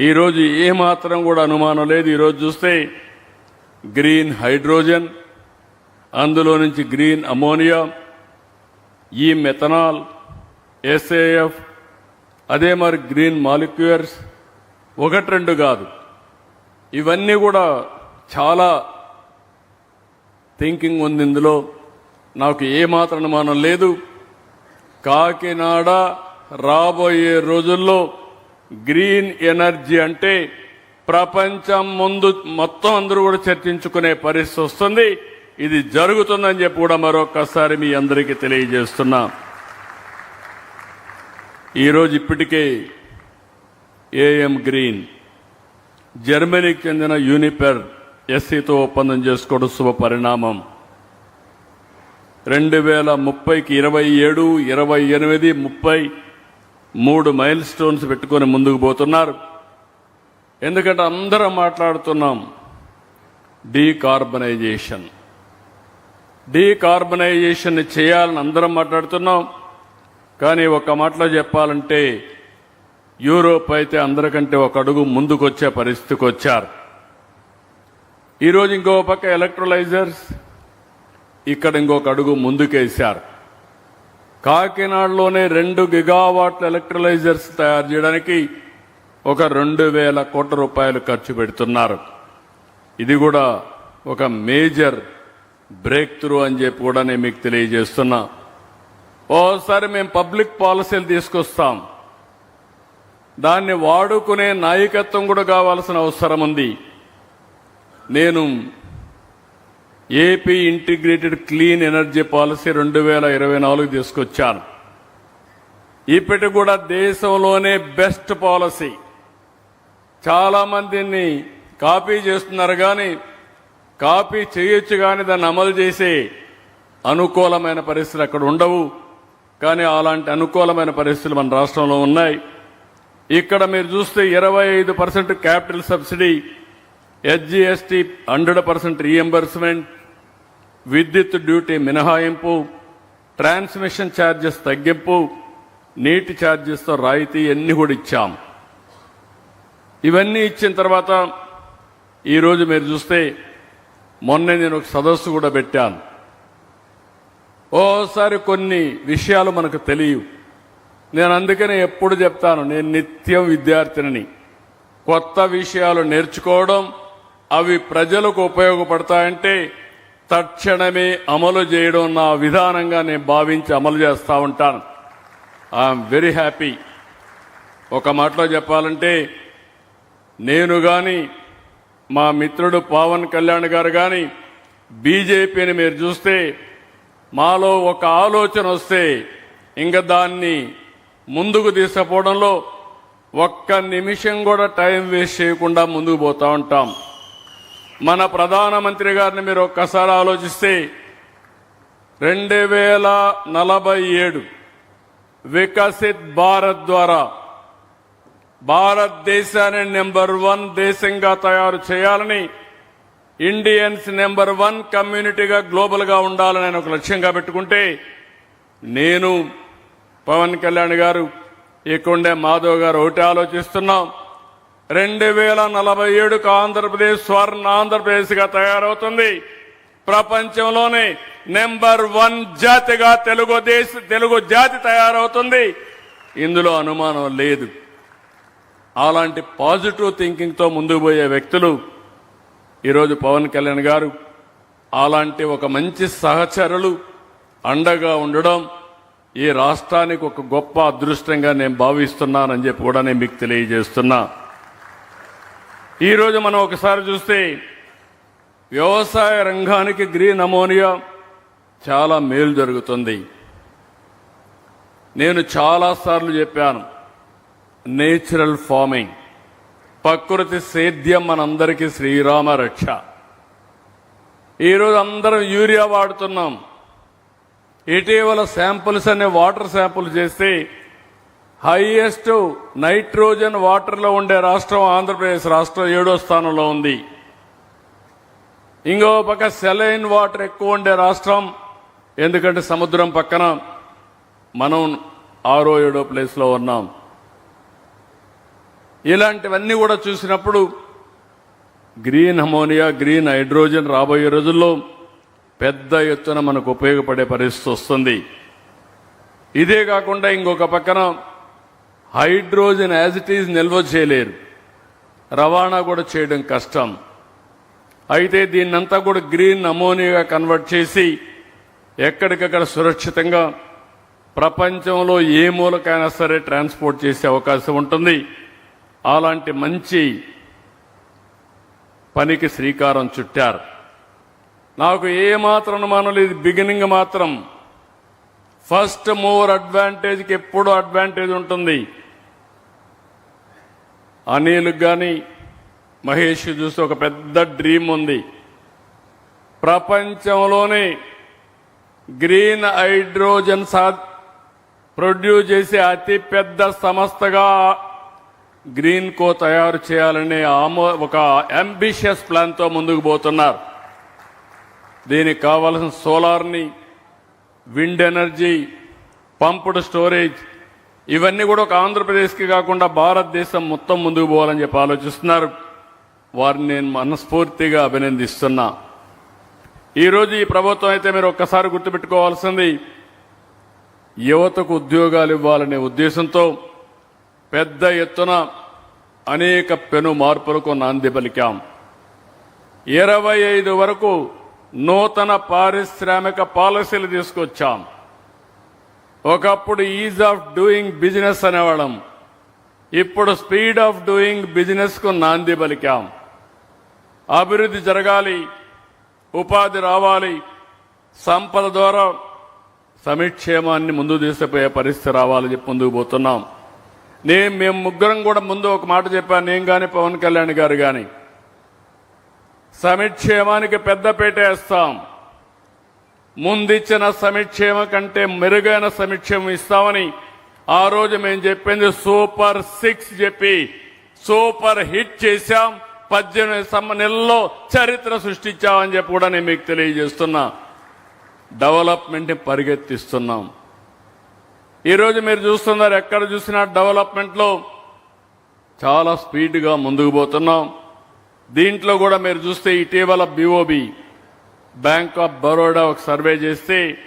ఈరోజు ఏమాత్రం కూడా అనుమానం లేదు. ఈరోజు చూస్తే గ్రీన్ హైడ్రోజన్ అందులో నుంచి గ్రీన్ అమోనియా ఈ మెథనాల్ ఎస్ఏఎఫ్ అదే మరి గ్రీన్ మాలిక్యూర్స్ ఒకటి రెండు కాదు. ఇవన్నీ కూడా చాలా థింకింగ్ ఉంది ఇందులో. నాకు ఏమాత్రం అనుమానం లేదు. కాకినాడ రాబోయే రోజుల్లో గ్రీన్ ఎనర్జీ అంటే ప్రపంచం ముందు మొత్తం అందరూ కూడా చర్చించుకునే పరిస్థితి వస్తుంది. ఇది జరుగుతుందని చెప్పి కూడా మరొకసారి మీ అందరికీ తెలియజేస్తున్నా. ఈరోజు ఇప్పటికే ఏఎం గ్రీన్ జర్మనీకి చెందిన యూనిపెర్ ఎస్సీతో ఒప్పందం చేసుకోవడం శుభ పరిణామం. రెండు వేల ముప్పైకి ఇరవై ఏడు ఇరవై ఎనిమిది ముప్పై మూడు మైల్ స్టోన్స్ పెట్టుకొని ముందుకు పోతున్నారు. ఎందుకంటే అందరం మాట్లాడుతున్నాం డీకార్బనైజేషన్. డీకార్బనైజేషన్ చేయాలని అందరం మాట్లాడుతున్నాం. కానీ ఒక మాటలో చెప్పాలంటే యూరోప్ అయితే అందరికంటే ఒక అడుగు ముందుకొచ్చే పరిస్థితికి వచ్చారు. ఈరోజు ఇంకో పక్క ఎలక్ట్రోలైజర్స్ ఇక్కడ ఇంకొక అడుగు ముందుకేశారు. కాకినాడలోనే రెండు గిగావాట్ల ఎలక్ట్రలైజర్స్ తయారు చేయడానికి ఒక రెండు వేల కోట్ల రూపాయలు ఖర్చు పెడుతున్నారు. ఇది కూడా ఒక మేజర్ బ్రేక్ త్రూ అని చెప్పి కూడా నేను మీకు తెలియజేస్తున్నా. ఓసారి మేము పబ్లిక్ పాలసీలు తీసుకొస్తాం. దాన్ని వాడుకునే నాయకత్వం కూడా కావాల్సిన అవసరం ఉంది. నేను AP integrated clean energy policy రెండు వేల ఇరవై నాలుగు తీసుకొచ్చాను. ఇప్పటి కూడా దేశంలోనే బెస్ట్ పాలసీ చాలా మందిని కాపీ చేస్తున్నారు కానీ కాపీ చేయొచ్చు కానీ దాన్ని అమలు చేసే అనుకూలమైన పరిస్థితులు అక్కడ ఉండవు. కానీ అలాంటి అనుకూలమైన పరిస్థితులు మన రాష్ట్రంలో ఉన్నాయి. ఇక్కడ మీరు చూస్తే ఇరవై ఐదు percent capital subsidy HGST hundred percent reimbursement విద్యుత్ డ్యూటీ మినహాయింపు ట్రాన్స్మిషన్ ఛార్జెస్ తగ్గింపు నీటి ఛార్జెస్తో రాయితీ అన్ని కూడా ఇచ్చాం. ఇవన్నీ ఇచ్చిన తర్వాత ఈరోజు మీరు చూస్తే మొన్నే నేను ఒక సదస్సు కూడా పెట్టాను. ఓసారి కొన్ని విషయాలు మనకు తెలియవు. నేను అందుకనే ఎప్పుడు చెప్తాను నేను నిత్యం విద్యార్థిని కొత్త విషయాలు నేర్చుకోవడం అవి ప్రజలకు ఉపయోగపడతాయంటే తక్షణమే అమలు చేయడం నా విధానంగా నేను భావించి అమలు చేస్తూ ఉంటాను. ఐఎమ్ వెరీ హ్యాపీ ఒక మాటలో చెప్పాలంటే నేను కానీ మా మిత్రుడు పవన్ కళ్యాణ్ గారు కానీ బీజేపీని మీరు చూస్తే మాలో ఒక ఆలోచన వస్తే ఇంకా దాన్ని ముందుకు తీసుకుపోవడంలో ఒక్క నిమిషం కూడా టైం వేస్ట్ చేయకుండా ముందుకు పోతూ ఉంటాం. మన ప్రధానమంత్రి గారిని మీరు ఒక్కసారి ఆలోచిస్తే రెండు వేల నలభై ఏడు వికసిత్ భారత్ ద్వారా భారతదేశాన్ని నెంబర్ వన్ దేశంగా తయారు చేయాలని ఇండియన్స్ నెంబర్ వన్ కమ్యూనిటీగా గ్లోబల్గా ఉండాలని ఆయన ఒక లక్ష్యంగా పెట్టుకుంటే నేను పవన్ కళ్యాణ్ గారు ఇక్కడే మాధవ్ గారు ఒకటి ఆలోచిస్తున్నాం. రెండు వేల నలభై ఏడుకు ఆంధ్రప్రదేశ్ స్వర్ణ ఆంధ్రప్రదేశ్గా తయారవుతుంది. ప్రపంచంలోనే నెంబర్ వన్ జాతిగా తెలుగు దేశ తెలుగు జాతి తయారవుతుంది. ఇందులో అనుమానం లేదు. అలాంటి పాజిటివ్ థింకింగ్తో ముందుకు పోయే వ్యక్తులు ఈరోజు పవన్ కళ్యాణ్ గారు అలాంటి ఒక మంచి సహచరులు అండగా ఉండడం ఈ రాష్ట్రానికి ఒక గొప్ప అదృష్టంగా నేను భావిస్తున్నానని చెప్పి కూడా నేను మీకు తెలియజేస్తున్నా. ఈరోజు మనం ఒకసారి చూస్తే వ్యవసాయ రంగానికి గ్రీన్ అమోనియా చాలా మేలు జరుగుతుంది. నేను చాలాసార్లు చెప్పాను నేచురల్ ఫార్మింగ్ ప్రకృతి సేద్యం మనందరికీ శ్రీరామ రక్ష. ఈరోజు అందరం యూరియా వాడుతున్నాం. ఇటీవల శాంపుల్స్ అనే వాటర్ శాంపుల్ చేస్తే హైయెస్ట్ నైట్రోజన్ వాటర్లో ఉండే రాష్ట్రం ఆంధ్రప్రదేశ్ రాష్ట్రం ఏడో స్థానంలో ఉంది. ఇంకో పక్క సెలైన్ వాటర్ ఎక్కువ ఉండే రాష్ట్రం ఎందుకంటే సముద్రం పక్కన మనం ఆరో ఏడో ప్లేస్లో ఉన్నాం. ఇలాంటివన్నీ కూడా చూసినప్పుడు గ్రీన్ అమోనియా గ్రీన్ హైడ్రోజన్ రాబోయే రోజుల్లో పెద్ద ఎత్తున మనకు ఉపయోగపడే పరిస్థితి వస్తుంది. ఇదే కాకుండా ఇంకొక పక్కన హైడ్రోజన్ యాజ్ ఇట్ ఈజ్ నిల్వ చేయలేరు. రవాణా కూడా చేయడం కష్టం. అయితే దీన్నంతా కూడా గ్రీన్ అమోనియాగా కన్వర్ట్ చేసి ఎక్కడికక్కడ సురక్షితంగా ప్రపంచంలో ఏ మూలకైనా సరే ట్రాన్స్పోర్ట్ చేసే అవకాశం ఉంటుంది. అలాంటి మంచి పనికి శ్రీకారం చుట్టారు. నాకు ఏ మాత్రం అనుమానం లేదు. బిగినింగ్ మాత్రం ఫస్ట్ మూవర్ అడ్వాంటేజ్కి ఎప్పుడూ అడ్వాంటేజ్ ఉంటుంది. అనిల్కి కానీ మహేష్ చూస్తే ఒక పెద్ద డ్రీమ్ ఉంది. ప్రపంచంలోనే గ్రీన్ హైడ్రోజన్ సా ప్రొడ్యూస్ చేసే అతి పెద్ద సంస్థగా గ్రీన్ కో తయారు చేయాలనే ఆమో ఒక అంబిషియస్ ప్లాన్తో ముందుకు పోతున్నారు. దీనికి కావలసిన సోలార్ని విండ్ ఎనర్జీ పంప్డ్ స్టోరేజ్ ఇవన్నీ కూడా ఒక ఆంధ్రప్రదేశ్కి కాకుండా భారతదేశం మొత్తం ముందుకు పోవాలని చెప్పి ఆలోచిస్తున్నారు. వారిని నేను మనస్ఫూర్తిగా అభినందిస్తున్నా. ఈరోజు ఈ ప్రభుత్వం అయితే మీరు ఒక్కసారి గుర్తుపెట్టుకోవాల్సింది యువతకు ఉద్యోగాలు ఇవ్వాలనే ఉద్దేశంతో పెద్ద ఎత్తున అనేక పెను మార్పులకు నాంది పలికాం. ఇరవై ఐదు వరకు నూతన పారిశ్రామిక పాలసీలు తీసుకొచ్చాం. ఒకప్పుడు ఈజ్ ఆఫ్ డూయింగ్ బిజినెస్ అనేవాళ్ళం. ఇప్పుడు స్పీడ్ ఆఫ్ డూయింగ్ బిజినెస్కు నాంది పలికాం. అభివృద్ధి జరగాలి ఉపాధి రావాలి సంపద ద్వారా సమిక్షేమాన్ని ముందు తీసుకుపోయే పరిస్థితి రావాలని చెప్పి ముందుకు పోతున్నాం. నేను మేము ముగ్గురం కూడా ముందు ఒక మాట చెప్పాను నేను కానీ పవన్ కళ్యాణ్ గారు కానీ సమిక్షేమానికి పెద్దపేట వేస్తాం. ముందిచ్చిన సమిక్షేమ కంటే మెరుగైన సమిక్షేమం ఇస్తామని ఆ రోజు మేము చెప్పింది సూపర్ సిక్స్ చెప్పి సూపర్ హిట్ చేశాం. పద్దెనిమిది సమ్మ నెలల్లో చరిత్ర సృష్టించామని చెప్పి కూడా నేను మీకు తెలియజేస్తున్నా. డెవలప్మెంట్ పరిగెత్తిస్తున్నాం. ఈరోజు మీరు చూస్తున్నారు ఎక్కడ చూసినా డెవలప్మెంట్లో చాలా స్పీడ్గా ముందుకు పోతున్నాం. దీంట్లో కూడా మీరు చూస్తే ఇటీవల బీఓబీ బ్యాంక్ ఆఫ్ బరోడా ఒక సర్వే చేస్తే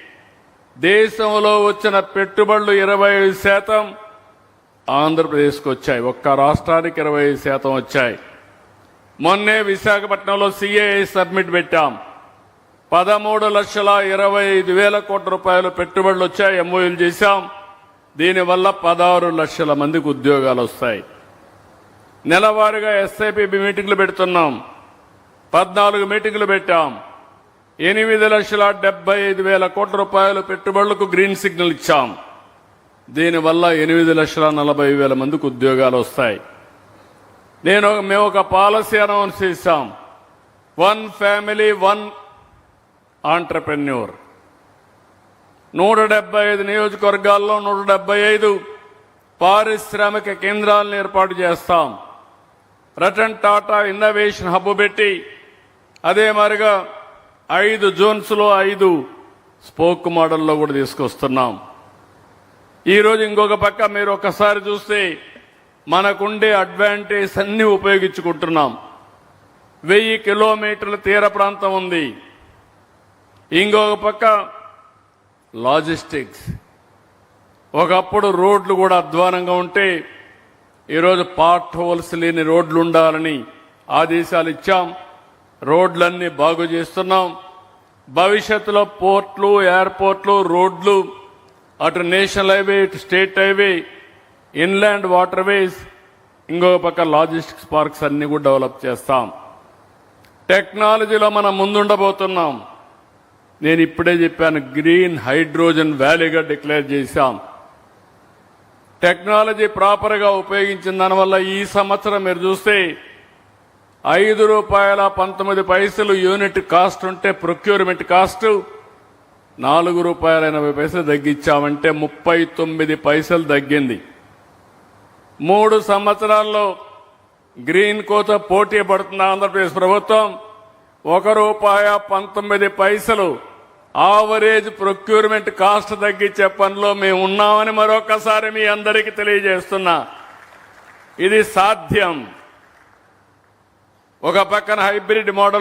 దేశంలో వచ్చిన పెట్టుబడులు ఇరవై ఐదు శాతం ఆంధ్రప్రదేశ్కి వచ్చాయి. ఒక్క రాష్ట్రానికి ఇరవై ఐదు శాతం వచ్చాయి. మొన్నే విశాఖపట్నంలో సిఏఐ సబ్మిట్ పెట్టాం. పదమూడు లక్షల ఇరవై ఐదు వేల కోట్ల రూపాయలు పెట్టుబడులు వచ్చాయి ఎంఓయూలు చేశాం. దీనివల్ల పదహారు లక్షల మందికి ఉద్యోగాలు వస్తాయి. నెలవారీగా ఎస్ఐపి మీటింగ్లు పెడుతున్నాం. పద్నాలుగు మీటింగ్లు పెట్టాం. ఎనిమిది లక్షల డెబ్బై ఐదు వేల కోట్ల రూపాయలు పెట్టుబడులకు గ్రీన్ సిగ్నల్ ఇచ్చాం. దీనివల్ల ఎనిమిది లక్షల నలభై వేల మందికి ఉద్యోగాలు వస్తాయి. నేను మేము ఒక పాలసీ అనౌన్స్ చేశాం. One family one entrepreneur. నూట డెబ్బై ఐదు నియోజకవర్గాల్లో నూట డెబ్బై ఐదు పారిశ్రామిక కేంద్రాలను ఏర్పాటు చేస్తాం. రతన్ టాటా ఇన్నోవేషన్ హబ్ పెట్టి అదే మరిగా ఐదు జోన్స్లో ఐదు స్పోక్ మోడల్లో కూడా తీసుకొస్తున్నాం. ఈరోజు ఇంకొక పక్క మీరు ఒకసారి చూస్తే మనకుండే అడ్వాంటేజ్ అన్నీ ఉపయోగించుకుంటున్నాం. వెయ్యి కిలోమీటర్ల తీర ప్రాంతం ఉంది. ఇంకొక పక్క లాజిస్టిక్స్. ఒకప్పుడు రోడ్లు కూడా అధ్వానంగా ఉంటే ఈరోజు పార్ట్ హోల్స్ లేని రోడ్లు ఉండాలని ఆదేశాలు ఇచ్చాం. రోడ్లన్నీ బాగు చేస్తున్నాం. భవిష్యత్తులో పోర్ట్లు ఎయిర్పోర్ట్లు రోడ్లు అటు నేషనల్ హైవే ఇటు state highway inland waterways ఇంకొక పక్క లాజిస్టిక్స్ పార్క్స్ అన్నీ కూడా డెవలప్ చేస్తాం. టెక్నాలజీలో మనం ముందుండబోతున్నాం. నేను ఇప్పుడే చెప్పాను గ్రీన్ హైడ్రోజన్ వ్యాలీగా డిక్లేర్ చేశాం. టెక్నాలజీ ప్రాపర్గా ఉపయోగించిన దానివల్ల ఈ సంవత్సరం మీరు చూస్తే ఐదు రూపాయల పంతొమ్మిది పైసలు యూనిట్ కాస్ట్ ఉంటే ప్రొక్యూర్మెంట్ కాస్ట్. నాలుగు రూపాయల ఎనభై పైసలు తగ్గించామంటే ముప్పై తొమ్మిది పైసలు తగ్గింది. మూడు సంవత్సరాల్లో గ్రీన్ కోతో పోటీ పడుతున్న ఆంధ్రప్రదేశ్ ప్రభుత్వం. ఒక రూపాయ పంతొమ్మిది పైసలు ఆవరేజ్ ప్రొక్యూర్మెంట్ కాస్ట్ తగ్గించే పనిలో మేము ఉన్నామని మరొకసారి మీ అందరికీ తెలియజేస్తున్నా. ఇది సాధ్యం. ఒక పక్కన హైబ్రిడ్ మోడల్